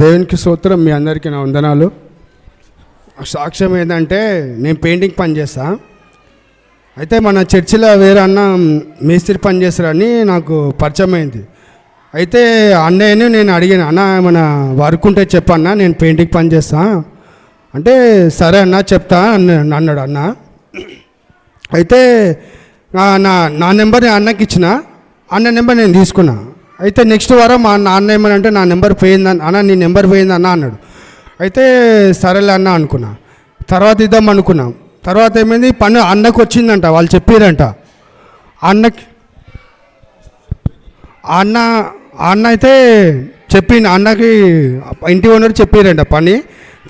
దేవునికి సూత్రం మీ అందరికీ నా వందనాలు. సాక్ష్యం ఏంటంటే నేను పెయింటింగ్ పని చేస్తా. అయితే మన చర్చిలో వేరే అన్న మేస్త్రి పని చేస్తారని నాకు పరిచయం అయింది. అయితే అన్నయ్యని నేను అడిగాను అన్న మన వర్క్ ఉంటే చెప్పన్నా నేను పెయింటింగ్ పని చేస్తా. అంటే సరే అన్న చెప్తా అన్న అన్నాడు అన్న. అయితే నా- నా నా నెంబర్ అన్నకి ఇచ్చిన. అన్న నెంబర్ నేను తీసుకున్నా. అయితే నెక్స్ట్ వారం మా నాన్న ఏమనంటే నా నెంబర్ పోయిందని అన్న నీ నెంబర్ పోయిందన్న అన్నాడు. అయితే సరేలే అన్న అనుకున్నా. తర్వాత ఇద్దాం అనుకున్నాం. తర్వాత ఏమైంది? పని అన్నకు వచ్చిందంట వాళ్ళు చెప్పారంట. అన్నకి అన్న ఆ అన్న అయితే చెప్పింది అన్నకి ఇంటి ఓనర్ చెప్పారంట పని.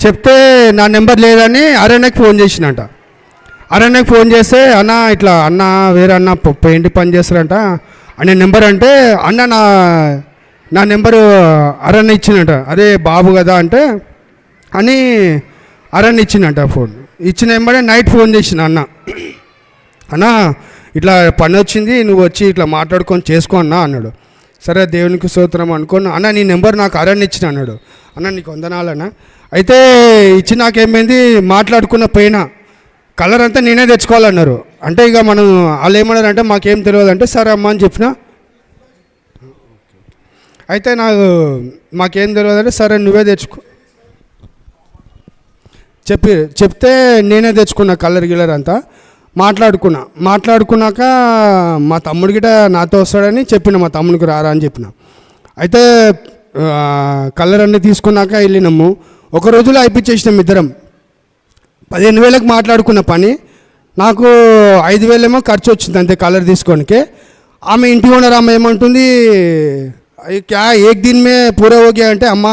చెప్తే నా నెంబర్ లేదని అరణ్యకి ఫోన్ చేసినంట. అరణ్యకి ఫోన్ చేస్తే అన్న ఇట్లా అన్న వేరే అన్న ఇంటి పెయింట్ పని చేస్తారంట. అనే నెంబర్ అంటే అన్న నా నా నెంబరు అరణ్య ఇచ్చినట అదే బాబు కదా అంటే అని అరణ్ ఇచ్చిందంట ఫోన్. ఇచ్చిన వెంబడే నైట్ ఫోన్ చేసిన అన్న. అన్న ఇట్లా పని వచ్చింది నువ్వు వచ్చి ఇట్లా మాట్లాడుకొని చేసుకో అన్న అన్నాడు. సరే దేవునికి స్తోత్రం అనుకోను అన్న నీ నెంబర్ నాకు అరణ్ ఇచ్చిన అన్నాడు. అన్న నీకు వందనాలన్న అయితే ఇచ్చి నాకేమైంది? మాట్లాడుకున్న పైన కలర్ అంతా నేనే తెచ్చుకోవాలన్నారు. అంటే ఇక మనం వాళ్ళు ఏమన్నారు అంటే మాకేం తెలియదు అంటే సరే అమ్మ అని చెప్పిన. అయితే నాకు మాకేం తెలియదు అంటే సరే నువ్వే తెచ్చుకో. చెప్పి చెప్తే నేనే తెచ్చుకున్నా కలర్ గిలర్ అంతా. మాట్లాడుకున్నా. మాట్లాడుకున్నాక మా తమ్ముడి గిట నాతో వస్తాడని చెప్పిన మా తమ్ముడికి రారా అని చెప్పిన. అయితే కలర్ అన్నీ తీసుకున్నాక వెళ్ళినాము. ఒక రోజులో అయిపించేసినాం ఇద్దరం. పదిహేను వేలకు మాట్లాడుకున్న పని. నాకు ఐదు వేలేమో ఖర్చు వచ్చింది అంతే కలర్ తీసుకోనికే. ఆమె ఇంటి ఓనర్ ఆమె ఏమంటుంది క్యా ఏక్ దిన్ మే పూరా ఓకే అంటే అమ్మ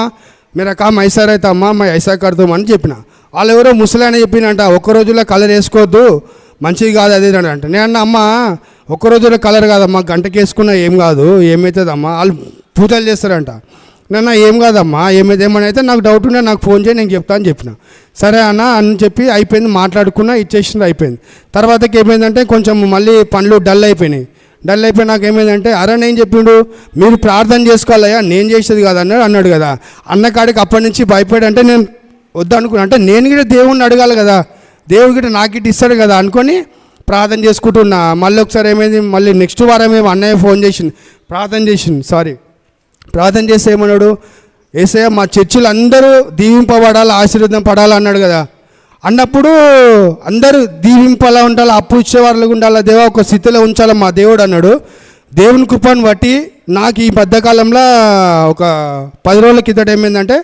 మీరు కామ్ ఐసార్ అయితే అమ్మ మా ఐసా కడతాం అని చెప్పిన. వాళ్ళు ఎవరో ముసలాయన చెప్పినంట ఒక్క రోజులో కలర్ వేసుకోవద్దు మంచిది కాదు అది అంటే. నేను అన్న అమ్మ ఒక్క రోజులో కలర్ కాదమ్మా గంటకి వేసుకున్నా ఏం కాదు ఏమవుతుందమ్మా వాళ్ళు పూజలు చేస్తారంట. నన్న ఏం కాదమ్మా ఏమైతే ఏమని అయితే నాకు డౌట్ ఉండే నాకు ఫోన్ చేయి నేను చెప్తా అని చెప్పిన. సరే అన్న అని చెప్పి అయిపోయింది మాట్లాడుకున్నా ఇచ్చేసింది అయిపోయింది. తర్వాతకి ఏమైందంటే కొంచెం మళ్ళీ పనులు డల్ అయిపోయినాయి. డల్ అయిపోయి నాకు ఏమైందంటే అరే నేను చెప్పిండు మీరు ప్రార్థన చేసుకోవాలయ్యా నేను చేసేది కదా అన్నాడు అన్నాడు కదా. అన్న కాడికి అప్పటి నుంచి భయపడి అంటే నేను వద్దనుకున్నా అంటే నేను కూడా దేవుణ్ణి అడగాలి కదా. దేవుడు గిట్ట నాకు ఇటు ఇస్తాడు కదా అనుకొని ప్రార్థన చేసుకుంటున్నా. మళ్ళీ ఒకసారి ఏమైంది మళ్ళీ నెక్స్ట్ వారం ఏమో అన్నయ్య ఫోన్ చేసింది ప్రార్థన చేసింది సారీ ప్రార్థన చేస్తే ఏమన్నాడు? ఏసయ్య మా చర్చిలు అందరూ దీవింపబడాలి ఆశీర్వాదం పడాలి అన్నాడు కదా. అన్నప్పుడు అందరూ దీవింపలా ఉండాలి అప్పు ఇచ్చేవాళ్ళు ఉండాలి దేవా ఒక స్థితిలో ఉంచాలి మా దేవుడు అన్నాడు. దేవుని కృపను బట్టి నాకు ఈ మధ్యకాలంలో ఒక పది రోజుల కిందట ఏమైందంటే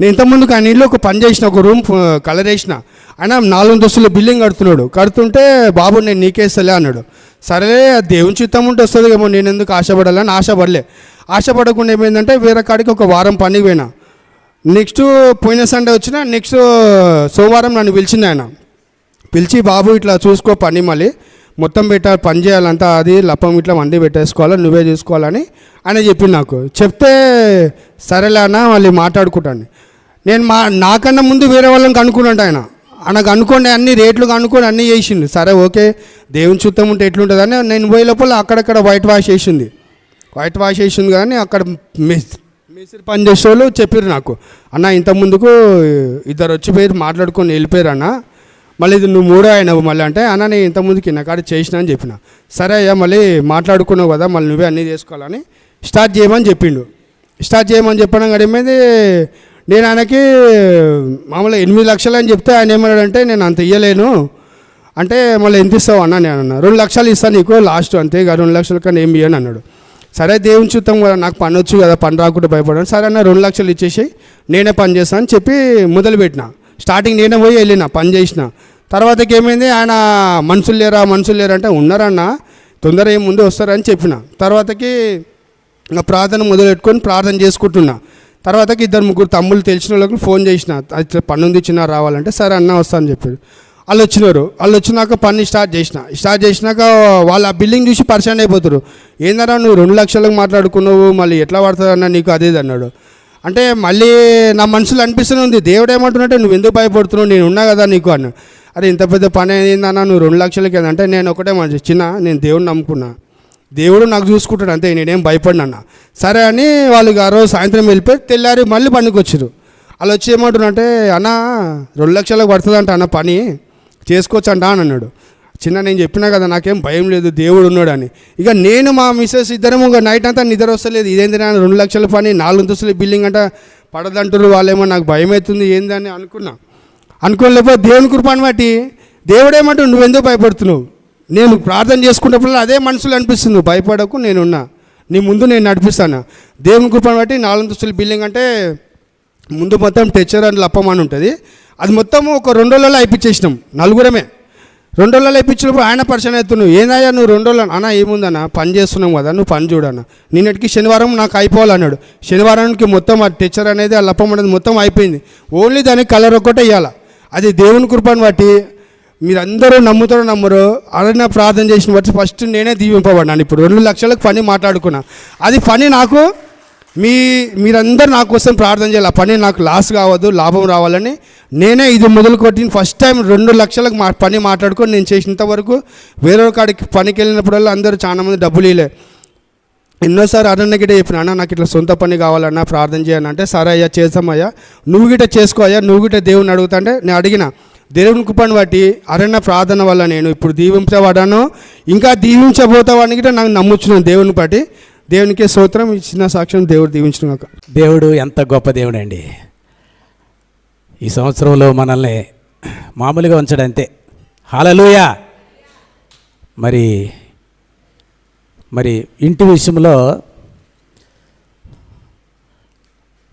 నేను ఇంతకుముందు ఆయన ఇల్లు ఒక పని చేసిన ఒక రూమ్ కలర్ వేసిన. ఆయన నాలుగు దస్తులు బిల్డింగ్ కడుతున్నాడు. కడుతుంటే బాబు నేను నీకేస్తలే అన్నాడు. సరే దేవుని చిత్తం ఉంటే వస్తుంది ఏమో నేను ఎందుకు ఆశపడాలని ఆశపడలే. ఆశపడకుండా ఏమైందంటే వేరే కాడికి ఒక వారం పనికి పోయినా. నెక్స్ట్ పోయిన సండే వచ్చిన నెక్స్ట్ సోమవారం నన్ను పిలిచింది ఆయన. పిలిచి బాబు ఇట్లా చూసుకో పని మళ్ళీ. మొత్తం పెట్టాలి పని చేయాలంతా అది లప్పం ఇట్లా వండి పెట్టేసుకోవాలి నువ్వే చూసుకోవాలని ఆయన చెప్పింది నాకు. చెప్తే సరేలే అన్న మళ్ళీ మాట్లాడుకుంటాను నేను మా నాకన్నా ముందు వేరే వాళ్ళని కనుక్కున్నాడు ఆయన. ఆయనకు అనుకోండి అన్ని రేట్లు కనుక్కొని అన్నీ చేసిండు. సరే ఓకే దేవుని చూద్దాం ఉంటే ఎట్లుంటుందని నేను పోయే లోపల అక్కడక్కడ వైట్ వాష్ చేసింది. వైట్ వాష్ చేసింది కానీ అక్కడ మిస్ మేస్త్రి పని చేసే వాళ్ళు చెప్పారు నాకు. అన్న ఇంత ముందుకు ఇద్దరు వచ్చి పోయి మాట్లాడుకొని వెళ్ళిపోయారు అన్న. మళ్ళీ ఇది నువ్వు మూడో అయినావు మళ్ళీ అంటే అన్న నేను ఇంత ముందుకి నా కాడ చేసిన అని చెప్పిన. సరే అయ్యా మళ్ళీ మాట్లాడుకున్నావు కదా మళ్ళీ నువ్వే అన్నీ చేసుకోవాలని స్టార్ట్ చేయమని చెప్పిండు. స్టార్ట్ చేయమని చెప్పడం కాడ ఏమైంది నేను ఆయనకి మామూలుగా ఎనిమిది లక్షలు అని చెప్తే ఆయన ఏమన్నాడంటే నేను అంత ఇయ్యలేను. అంటే మళ్ళీ ఎంత ఇస్తావు అన్న? నేను అన్న. రెండు లక్షలు ఇస్తాను నీకు లాస్ట్ అంతే కదా రెండు లక్షల కన్నా ఏమి ఇయ్యను అన్నాడు. సరే దేవుని చూద్దాం కదా నాకు పని వచ్చు కదా పని రాకుండా భయపడాను. సరే అన్న రెండు లక్షలు ఇచ్చేసి నేనే పని చేస్తాను అని చెప్పి మొదలుపెట్టినా. స్టార్టింగ్ నేనే పోయి వెళ్ళిన పని చేసిన. తర్వాతకి ఏమైంది ఆయన మనుషులు లేరా మనుషులు లేరా అంటే ఉన్నారన్న తొందర ఏం ముందు వస్తారని చెప్పిన. తర్వాతకి ఇంకా ప్రార్థన మొదలెట్టుకొని ప్రార్థన చేసుకుంటున్నా. తర్వాతకి ఇద్దరు ముగ్గురు తమ్ముళ్ళు తెలిసిన వాళ్ళకి ఫోన్ చేసిన ఇట్లా పని ఉంది చిన్న రావాలంటే సరే అన్న వస్తానని చెప్పారు వాళ్ళు వచ్చినారు. వాళ్ళు వచ్చినాక పని స్టార్ట్ చేసిన. స్టార్ట్ చేసినాక వాళ్ళు ఆ బిల్డింగ్ చూసి పరిచయం అయిపోతారు ఏందన్నా నువ్వు రెండు లక్షలకు మాట్లాడుకున్నావు మళ్ళీ ఎట్లా పడుతుందన్న నీకు అదేది అన్నాడు అంటే మళ్ళీ నా మనసులో అనిపిస్తూనే ఉంది. దేవుడు ఏమంటున్నట్టే నువ్వు ఎందుకు భయపడుతున్నావు? నేను ఉన్నా కదా నీకు అన్న అరే ఇంత పెద్ద పని ఏందన్నా నువ్వు రెండు లక్షలకి అంటే నేను ఒకటే మంచి చిన్న నేను దేవుడిని నమ్ముకున్నా. దేవుడు నాకు చూసుకుంటాడు. అంతే నేనేం భయపడినన్న. సరే అని వాళ్ళు ఆ రోజు సాయంత్రం వెళ్ళిపోయి తెల్లారి మళ్ళీ పనికి వచ్చారు వాళ్ళు వచ్చి ఏమంటున్నారంటే అన్న రెండు లక్షలకు పడుతుందంట అన్న పని. చేసుకోవచ్చు అంట అని అన్నాడు. చిన్న నేను చెప్పినా కదా నాకేం భయం లేదు దేవుడు ఉన్నాడు అని ఇక నేను మా మిస్సెస్ ఇద్దరం ఇంకా నైట్ అంతా నిద్ర వస్తలేదు. ఇదేంటి నాన్న రెండు లక్షల పని నాలుగు అంతస్తుల బిల్డింగ్ అంట పడదంటారు వాళ్ళేమో నాకు భయం అవుతుంది ఏందని అనుకున్నా. అనుకోలేకపోతే దేవుని కృపను బట్టి దేవుడేమంటాడు నువ్వెందుకు భయపడుతున్నావు? నేను ప్రార్థన చేసుకున్నప్పుడు అదే మనసులో అనిపిస్తుంది భయపడకు నేనున్నా. నీ ముందు నేను నడిపిస్తాను? దేవుని కృపను బట్టి నాలుగు దుస్తుల బిల్డింగ్ అంటే ముందు మొత్తం టెచ్చర్ అని లప్పమని ఉంటుంది. అది మొత్తం ఒక రెండు రోజులలో అయిపించేసినాం నలుగురమే. రెండు రోజులలో ఇప్పించినప్పుడు ఆయన పరిచయం అవుతున్నావు. ఏందయ్యా నువ్వు రెండు రోజులు అన్న ఏముందన్న? పని చేస్తున్నావు కదా నువ్వు పని చూడన్న. నిన్నటికి శనివారం నాకు అయిపోవాలన్నాడు. శనివారానికి మొత్తం ఆ టెచ్చర్ అనేది ఆ లప్పం అనేది మొత్తం అయిపోయింది. ఓన్లీ దానికి కలర్ ఒక్కటే ఇవ్వాలి అది దేవుని కృపను బట్టి మీరందరూ నమ్ముతారో నమ్మరు అలా ప్రార్థన చేసిన బట్టి ఫస్ట్ నేనే దీవింపబడినాను ఇప్పుడు రెండు లక్షలకు పని మాట్లాడుకున్నా. అది పని నాకు మీ మీరందరూ నా కోసం ప్రార్థన చేయాలి. ఆ పని నాకు లాస్ కావద్దు లాభం రావాలని. నేనే ఇది మొదలు కొట్టిన ఫస్ట్ టైం రెండు లక్షలకు మా పని మాట్లాడుకొని నేను చేసినంత వరకు వేరే కాడికి పనికి వెళ్ళినప్పుడల్లా అందరూ చాలామంది డబ్బులు ఇలే. ఎన్నోసారి అన్న గిட்ட చెప్పిన అన్న నాకు ఇట్లా సొంత పని కావాలన్నా ప్రార్థన చేయను అంటే సరే అయ్యా చేస్తామయ్యా నువ్వు గిట్ట చేసుకో అయ్యా. నువ్వు గిట్ట దేవుని అడుగుతా అంటే నేను అడిగిన దేవుని కృపను బట్టి అరణ్య ప్రార్థన వల్ల నేను ఇప్పుడు దీవించబడ్డాను ఇంకా దీవించబోతావని గిట్ట నాకు నమ్ముచున్నాను దేవుని బట్టి. దేవునికి స్తోత్రం ఇచ్చిన చిన్న సాక్ష్యం దేవుడు దీవించిన దేవుడు ఎంత గొప్ప దేవుడు అండి ఈ సంవత్సరంలో మనల్ని మామూలుగా ఉంచడం అంతే. హాలలుయ మరి మరి ఇంటి విషయంలో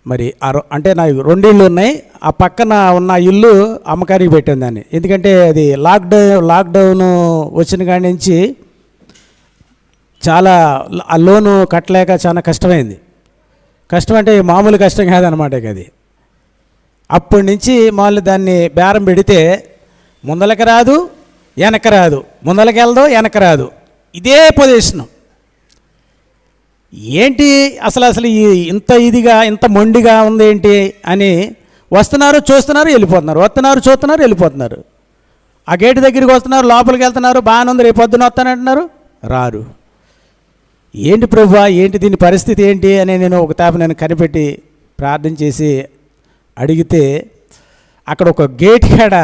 మరి ఆ అంటే నా రెండు ఇళ్ళు ఉన్నాయి ఆ పక్కన ఉన్న ఇల్లు అమ్మకానికి పెట్టాను దాన్ని. ఎందుకంటే అది లాక్డౌన్ లాక్డౌన్ వచ్చిన కాడి నుంచి చాలా ఆ లోను కట్టలేక చాలా కష్టమైంది. కష్టం అంటే మామూలు కష్టం కాదనమాట అది. అప్పటి నుంచి మామూలు దాన్ని బేరం పెడితే ముందలకి రాదు వెనక రాదు. ముందలకి వెళ్దు వెనక రాదు. ఇదే పొజిషను. ఏంటి అసలు అసలు ఈ ఇంత ఇదిగా ఇంత మొండిగా ఉంది ఏంటి అని వస్తున్నారు చూస్తున్నారు వెళ్ళిపోతున్నారు. వస్తున్నారు చూస్తున్నారు వెళ్ళిపోతున్నారు. ఆ గేటు దగ్గరికి వస్తున్నారు లోపలికి వెళ్తున్నారు బాగానే ఉంది రేపు పొద్దున వస్తానంటున్నారు. రారు. ఏంటి ప్రభా ఏంటి దీని పరిస్థితి ఏంటి అని నేను ఒక తాప నేను కనిపెట్టి ప్రార్థన చేసి అడిగితే అక్కడ ఒక గేట్ కాడ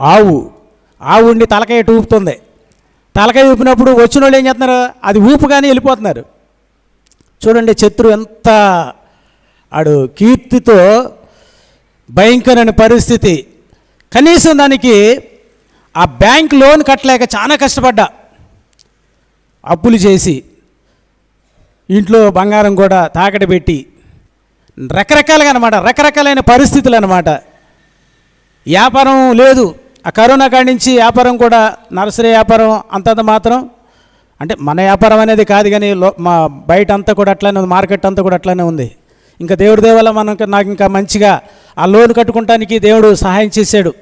ఆవు ఆవు ఉండి తలకాయ ఇటు ఊపుతుంది. తలకాయ ఊపినప్పుడు వచ్చిన వాళ్ళు ఏం చేస్తున్నారు? అది ఊపుగానే వెళ్ళిపోతున్నారు. చూడండి శత్రు ఎంత ఆడు కీర్తితో భయంకరమైన పరిస్థితి. కనీసం దానికి ఆ బ్యాంక్ లోన్ కట్టలేక చాలా కష్టపడ్డా. అప్పులు చేసి ఇంట్లో బంగారం కూడా తాకట పెట్టి రకరకాలుగా అనమాట రకరకాలైన పరిస్థితులు అనమాట వ్యాపారం లేదు. ఆ కరోనా కాడి నుంచి వ్యాపారం కూడా నర్సరీ వ్యాపారం అంతంత మాత్రం అంటే మన వ్యాపారం అనేది కాదు కానీ మా బయట అంతా కూడా అట్లానే ఉంది మార్కెట్ అంతా కూడా అట్లానే ఉంది. ఇంకా దేవుడి దేవల్ల మనం నాకు ఇంకా మంచిగా ఆ లోన్ కట్టుకోవటానికి దేవుడు సహాయం చేశాడు.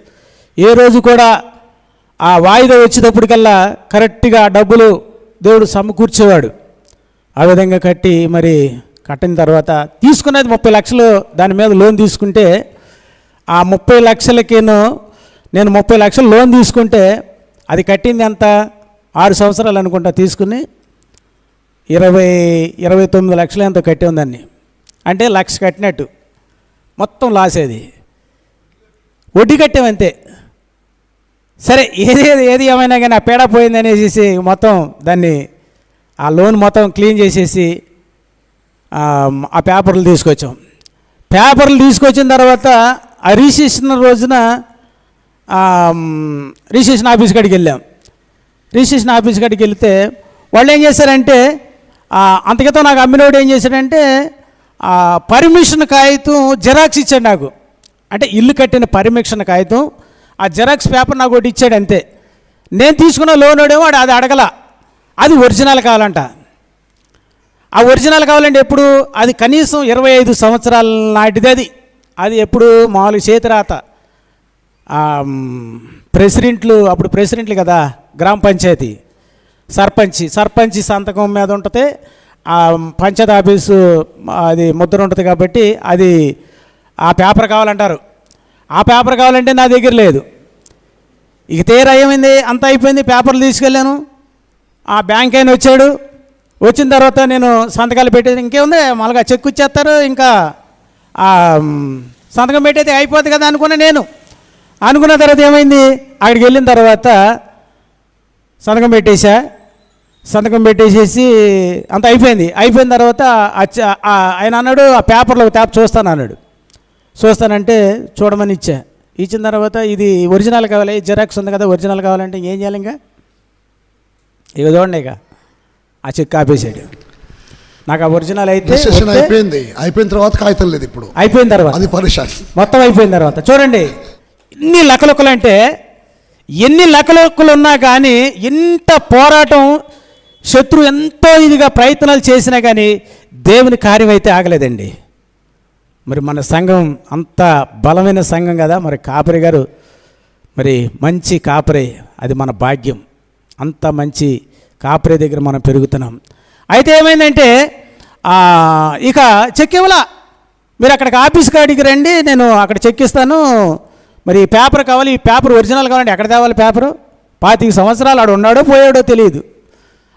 ఏ రోజు కూడా ఆ వాయిదా వచ్చేటప్పటికల్లా కరెక్ట్గా డబ్బులు దేవుడు సమకూర్చేవాడు. ఆ విధంగా కట్టి మరి కట్టిన తర్వాత తీసుకునేది ముప్పై లక్షలు దాని మీద లోన్ తీసుకుంటే ఆ ముప్పై లక్షలకేను నేను ముప్పై లక్షలు లోన్ తీసుకుంటే అది కట్టింది ఎంత? ఆరు సంవత్సరాలు అనుకుంటా తీసుకుని ఇరవై ఇరవై తొమ్మిది లక్షలు ఎంతో కట్టి ఉందాన్ని అంటే లక్ష కట్టినట్టు. మొత్తం లాస్ అది వడ్డీ కట్టామంతే సరే ఏది ఏది ఏది ఏమైనా కానీ ఆ పేడ పోయింది అనేసి మొత్తం దాన్ని ఆ లోన్ మొత్తం క్లీన్ చేసేసి ఆ, పేపర్లు తీసుకొచ్చాం. పేపర్లు తీసుకొచ్చిన తర్వాత ఆ రిజిస్ట్రేషన్ రోజున రిజిస్ట్రేషన్ ఆఫీస్ కాడికి వెళ్ళాం. రిజిస్ట్రేషన్ ఆఫీస్ కాడికి వెళ్తే వాళ్ళు ఏం చేశారంటే అంతకితో నాకు అమ్మినోడు ఏం చేశాడంటే పర్మిషన్ కాగితం జెరాక్స్ ఇచ్చాడు నాకు. అంటే ఇల్లు కట్టిన పర్మిషన్ కాగితం ఆ జెరాక్స్ పేపర్ నాకు ఒకటి ఇచ్చాడు అంతే. నేను తీసుకున్న లోన్ వాడు అది అడగల. అది ఒరిజినల్ కావాలంట. ఆ ఒరిజినల్ కావాలంటే ఎప్పుడు? అది కనీసం ఇరవై ఐదు సంవత్సరాల నాటిది అది. అది ఎప్పుడు? మామూలుగా చేతిరాత. రాత ప్రెసిడెంట్లు అప్పుడు ప్రెసిడెంట్లు కదా గ్రామ పంచాయతీ. సర్పంచి సర్పంచి సంతకం మీద ఉంటుంది. ఆ పంచాయతీ ఆఫీసు అది ముద్ర ఉంటుంది కాబట్టి అది ఆ పేపర్ కావాలంటారు. ఆ పేపర్ కావాలంటే నా దగ్గర లేదు. ఇక తీరా ఏమైంది? అంత అయిపోయింది పేపర్లు తీసుకెళ్ళాను. ఆ బ్యాంక్ అయిన వచ్చాడు. వచ్చిన తర్వాత నేను సంతకాలు పెట్టేది ఇంకేముంది? మళ్ళీ చెక్ ఇచ్చేస్తారు. ఇంకా సంతకం పెట్టేది అయిపోద్ది కదా అనుకున్నా నేను. అనుకున్న తర్వాత ఏమైంది? అక్కడికి వెళ్ళిన తర్వాత సంతకం పెట్టేశా. సంతకం పెట్టేసేసి అంత అయిపోయింది. అయిపోయిన తర్వాత ఆయన అన్నాడు ఆ పేపర్లో ఒక ట్యాప్ చూస్తాను అన్నాడు. చూస్తానంటే చూడమని ఇచ్చా. ఇచ్చిన తర్వాత ఇది ఒరిజినల్ కావాలి జెరాక్స్ ఉంది కదా ఒరిజినల్ కావాలంటే ఏం చేయాలి ఇంకా? ఇక చూడండి ఇక. ఆ చెక్ ఆపేసాడు. నాకు ఆ ఒరిజినల్ అయితే అయిపోయింది. అయిపోయిన తర్వాత కాగితం లేదు ఇప్పుడు. అయిపోయిన తర్వాత. అది పరిశాన్ మొత్తం అయిపోయిన తర్వాత. చూడండి ఎన్ని లకలొక్కలు అంటే ఎన్ని లకలొక్కలు ఉన్నా కానీ ఇంత పోరాటం శత్రు ఎంతో ఇదిగా ప్రయత్నాలు చేసినా కానీ దేవుని కార్యం అయితే ఆగలేదండి. మరి మన సంఘం అంత బలమైన సంఘం కదా. మరి కాపరి గారు మరి మంచి కాపరి అది మన భాగ్యం. అంత మంచి కాపరి దగ్గర మనం పెరుగుతున్నాం. అయితే ఏమైందంటే ఇక చెక్ ఇవ్వలా మీరు అక్కడికి ఆఫీస్ కాడికి రండి నేను అక్కడ చెక్ ఇస్తాను మరి ఈ పేపర్ కావాలి ఈ పేపర్ ఒరిజినల్ కావాలంటే ఎక్కడ తేవాలి పేపరు? పాతిక సంవత్సరాలు ఆడు ఉన్నాడో పోయాడో తెలియదు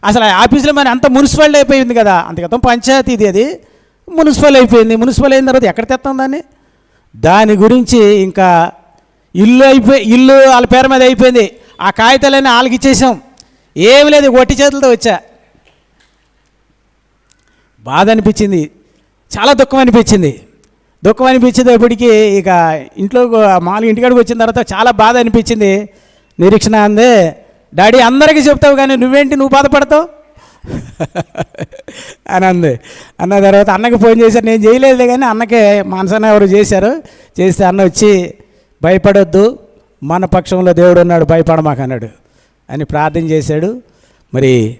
అసలు ఆ ఆఫీసులో మరి అంత మున్సిపాలిటీ అయిపోయింది కదా అంత పంచాయతీ ఇది అది. మున్సిపల్ అయిపోయింది మున్సిపల్ అయిన తర్వాత ఎక్కడ తెస్తాం దాన్ని? దాని గురించి ఇంకా ఇల్లు అయిపోయి ఇల్లు వాళ్ళ పేరు మీద అయిపోయింది. ఆ కాగితాలన్నీ వాళ్ళకి ఇచ్చేసాం ఏమి లేదు ఒట్టి చేతులతో వచ్చా. బాధ అనిపించింది. చాలా దుఃఖం అనిపించింది. దుఃఖం అనిపించేటప్పటికి ఇక ఇంట్లో మామూలుగా ఇంటికాడికి వచ్చిన తర్వాత చాలా బాధ అనిపించింది. నిరీక్షణ అందే డాడీ అందరికీ చెప్తావు కానీ నువ్వేంటి నువ్వు బాధపడతావు? అని అంది. అన్న తర్వాత అన్నకి ఫోన్ చేశారు నేను చేయలేదులే కానీ అన్నకే మనసన్న ఎవరు చేశారు. చేస్తే అన్న వచ్చి భయపడొద్దు. మన పక్షంలో దేవుడు ఉన్నాడు భయపడమాక అన్నాడు అని ప్రార్థన చేశాడు. మరి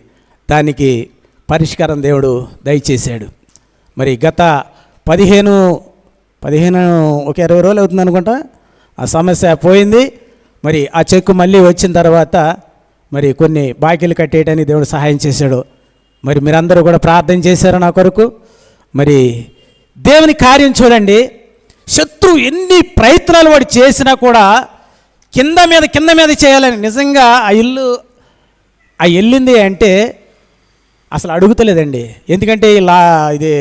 దానికి పరిష్కారం దేవుడు దయచేశాడు. మరి గత పదిహేను పదిహేను ఒక ఇరవై రోజులు అవుతుంది అనుకుంటా? ఆ సమస్య పోయింది. మరి ఆ చెక్కు మళ్ళీ వచ్చిన తర్వాత మరి కొన్ని బాకీలు కట్టేయడానికి దేవుడు సహాయం చేశాడు. మరి మీరందరూ కూడా ప్రార్థన చేశారు నా కొరకు? మరి దేవుని కార్యం చూడండి. శత్రువు ఎన్ని ప్రయత్నాలు వాడు చేసినా కూడా కింద మీద కింద మీద చేయాలని. నిజంగా ఆ ఇల్లు ఆ వెళ్ళింది అంటే అసలు అడుగుతలేదండి. ఎందుకంటే ఇలా ఇది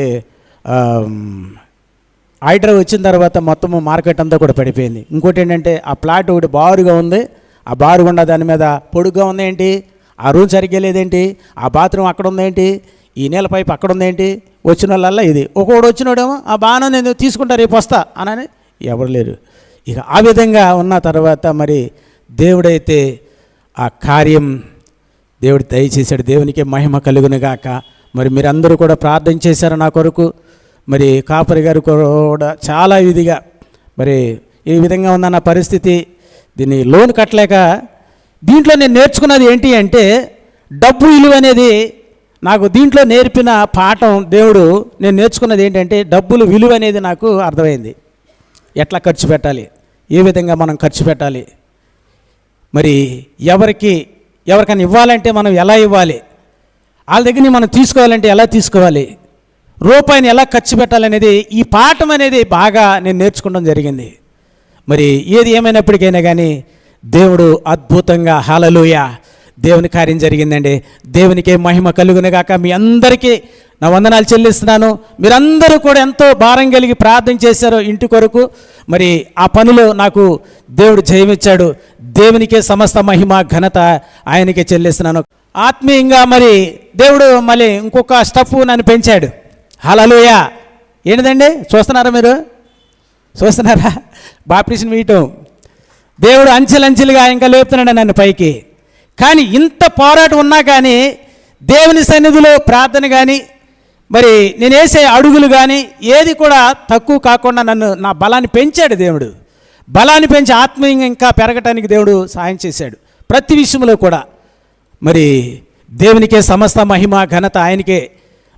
ఆర్డర్ వచ్చిన తర్వాత మొత్తం మార్కెట్ అంతా కూడా పడిపోయింది. ఇంకోటి ఏంటంటే ఆ ప్లాట్ ఒకటి బారుగా ఉంది. ఆ బారుగా ఉన్న దాని మీద పొడుగ్గా ఉందేంటి ఆ రూమ్ సరిగ్గా లేదేంటి? ఆ బాత్రూమ్ అక్కడ ఉందేంటి ఈ నీళ్ళ పైపు అక్కడ ఉందేంటి వచ్చిన వాళ్ళల్లా ఇది. ఒకడు వచ్చినోడేమో ఆ బాగానే నేను తీసుకుంటా రేపు వస్తా అనని ఎవరు లేరు. ఇక ఆ విధంగా ఉన్న తర్వాత మరి దేవుడైతే ఆ కార్యం దేవుడు దయచేశాడు. దేవునికి మహిమ కలుగునుగాక. మరి మీరందరూ కూడా ప్రార్థన చేశారు నా కొరకు. మరి కాపరి గారు కూడా చాలా ఇదిగా మరి ఈ విధంగా ఉన్న నా పరిస్థితి. దీన్ని లోన్ కట్టలేక దీంట్లో నేను నేర్చుకున్నది ఏంటి అంటే డబ్బు విలువ అనేది నాకు దీంట్లో నేర్పిన పాఠం దేవుడు నేను నేర్చుకున్నది ఏంటంటే డబ్బులు విలువ అనేది నాకు అర్థమైంది. ఎట్లా ఖర్చు పెట్టాలి? ఏ విధంగా మనం ఖర్చు పెట్టాలి? మరి ఎవరికి ఎవరికైనా ఇవ్వాలంటే మనం ఎలా ఇవ్వాలి? వాళ్ళ దగ్గర మనం తీసుకోవాలంటే ఎలా తీసుకోవాలి? రూపాయిని ఎలా ఖర్చు పెట్టాలనేది ఈ పాఠం అనేది బాగా నేను నేర్చుకోవడం జరిగింది. మరి ఏది ఏమైనప్పటికైనా కానీ దేవుడు అద్భుతంగా హలలుయ దేవుని కార్యం జరిగిందండి. దేవునికే మహిమ కలుగునగాక మీ అందరికీ నా వందనాలు చెల్లిస్తున్నాను. మీరందరూ కూడా ఎంతో భారం కలిగి ప్రార్థన చేశారు ఇంటి కొరకు. మరి ఆ పనిలో నాకు దేవుడు జయమిచ్చాడు. దేవునికే సమస్త మహిమ ఘనత ఆయనకే చెల్లిస్తున్నాను. ఆత్మీయంగా మరి దేవుడు మళ్ళీ ఇంకొక స్టఫ్ నన్ను పెంచాడు. హలలోయ ఏంటిదండి? చూస్తున్నారా మీరు? చూస్తున్నారా? బాప్టిషన్ మీయటం దేవుడు అంచెలంచెలుగా ఇంకా లేపుతున్నాడు నన్ను పైకి. కానీ ఇంత పోరాటం ఉన్నా కానీ దేవుని సన్నిధిలో ప్రార్థన కానీ మరి నేను వేసే అడుగులు కానీ ఏది కూడా తక్కువ కాకుండా నన్ను నా బలాన్ని పెంచాడు దేవుడు. బలాన్ని పెంచి ఆత్మీయంగా ఇంకా పెరగటానికి దేవుడు సహాయం చేశాడు. ప్రతి విషయంలో కూడా. మరి దేవునికే సమస్త మహిమ ఘనత ఆయనకే.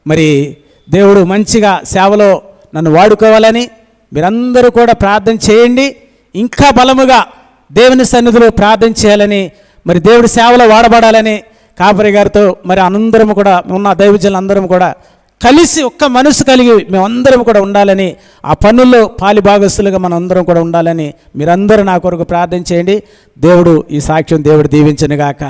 మరి దేవుడు మంచిగా సేవలో నన్ను వాడుకోవాలని మీరందరూ కూడా ప్రార్థన చేయండి. ఇంకా బలముగా దేవుని సన్నిధిలో ప్రార్థన చేయాలని మరి దేవుడి సేవలో వాడబడాలని కాపరి గారితో మరి అందరం కూడా ఉన్న దైవజనులందరం కూడా కలిసి ఒక్క మనసు కలిగి మేమందరం కూడా ఉండాలని ఆ పనుల్లో పాలి భాగస్తులుగా మనం అందరం కూడా ఉండాలని మీరందరూ నా కొరకు ప్రార్థన చేయండి. దేవుడు ఈ సాక్ష్యం దేవుడు దీవించనుగాక.